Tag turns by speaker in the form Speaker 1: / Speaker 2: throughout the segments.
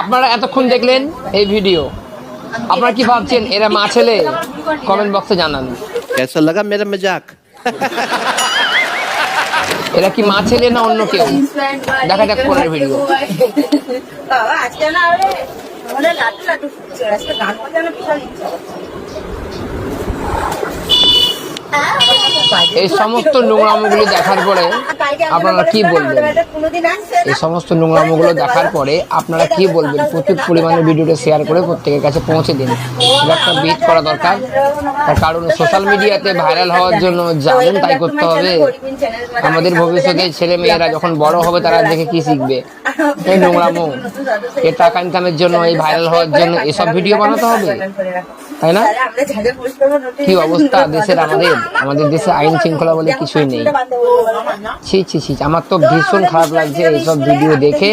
Speaker 1: আপনারা এতক্ষণ দেখলেন এই ভিডিও। আপনারা কি ভাবছেন এরা মা ছেলে? কমেন্ট বক্সে জানান।
Speaker 2: কেসা লাগা মেরা মজাক
Speaker 1: এরা কি মা ছেলে না অন্য কেউ? দেখা যাক পরের ভিডিও
Speaker 3: আজকে না
Speaker 1: এই সমস্ত নোংরামগুলি দেখার পরে আপনারা কি বলবেন। এই সমস্ত নোংরামগুলো দেখার পরে আপনারা কি বলবেন? প্রচুর পরিমাণে ভিডিওটা শেয়ার করে প্রত্যেকের কাছে পৌঁছে দিন। এটা একটা বিট করা দরকার। তার কারণ সোশ্যাল মিডিয়াতে ভাইরাল হওয়ার জন্য জানেন তাই করতে হবে আমাদের ভবিষ্যতে ছেলে মেয়েরা যখন বড় হবে তারা দেখে কি শিখবে? এই নোংরামো এ টাকা ইনকামের জন্য এই ভাইরাল হওয়ার জন্য এসব ভিডিও বানাতে হবে। তাই না? কি অবস্থা দেশের আমাদের? আমাদের দেশে আইন শৃঙ্খলা বলে কিছুই নেই। ছি ছি ছি আমার তো ভীষণ খারাপ লাগছে এইসব ভিডিও দেখে।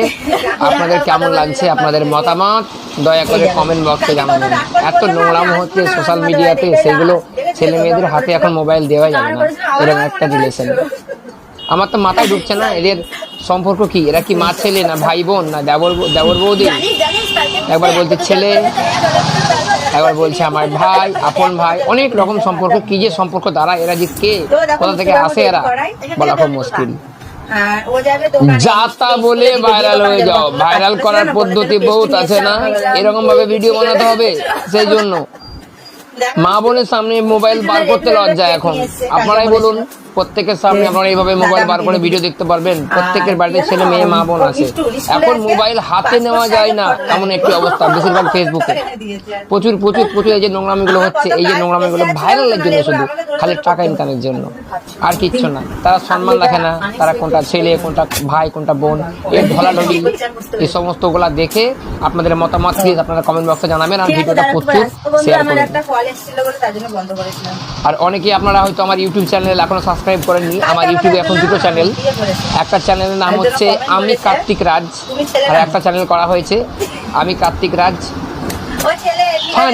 Speaker 1: আপনাদের কেমন লাগছে? আপনাদের মতামত? দয়া করে কমেন্ট বক্সে জানাবেন। এত নোংরাম হচ্ছে সোশ্যাল মিডিয়াতে সেগুলো ছেলে মেয়েদের হাতে এখন মোবাইল দেওয়া যাবে না। এরকম একটা রিলেশন আমার তো মাথায় ঢুকছে না এদের সম্পর্ক কি? এরা কি মা ছেলে না ভাই বোন না দেবর দেবর বৌদি? একবার বলছে ছেলে একবার বলছে আমার ভাই আপন ভাই অনেক রকম সম্পর্ক কি যে সম্পর্ক দ্বারা এরা যে কে কোথা থেকে আসে এরা বলা খুব মুশকিল।
Speaker 3: আর ও যাবে দোকানে।
Speaker 1: যা তা বলে ভাইরাল হয়ে যাও। ভাইরাল করার পদ্ধতি বহুত আছে না? এরকম ভাবে ভিডিও বানাতে হবে সেই জন্য। মা বোনের সামনে মোবাইল বার করতে লজ্জা এখন। আপনারাই বলুন। প্রত্যেকের সামনে আপনারা এইভাবে মোবাইল বার করে ভিডিও দেখতে পারবেন। প্রত্যেকের বাড়িতে ছেলে মেয়ে মা বোন আছে। এখন মোবাইল হাতে নেওয়া যায় না এমন একটি অবস্থা বেশিরভাগ ফেসবুকে প্রচুর প্রচুর প্রচুর এই যে নোংরামিগুলো হচ্ছে এই যে নোংরামিগুলো ভাইরালের জন্য শুধু খালি টাকা ইনকামের জন্য। আর কিচ্ছু না। তারা সম্মান রাখে না তারা কোনটা ছেলে কোনটা ভাই কোনটা বোন এর ঢলাঢলি এই সমস্তগুলা দেখে আপনাদের মতামত প্লিজ আপনারা কমেন্ট বক্সে জানাবেন আর ভিডিওটা প্রচুর শেয়ার
Speaker 3: করেছিলাম।
Speaker 1: আর অনেকেই আপনারা হয়তো আমার ইউটিউব চ্যানেল এখনও সাবস্ক্রাইব করেননি আমার ইউটিউবে এখন দুটো চ্যানেল একটা চ্যানেলের নাম হচ্ছে আমি কার্তিক রাজ আর একটা চ্যানেল করা হয়েছে আমি কার্তিক রাজ।
Speaker 3: ওই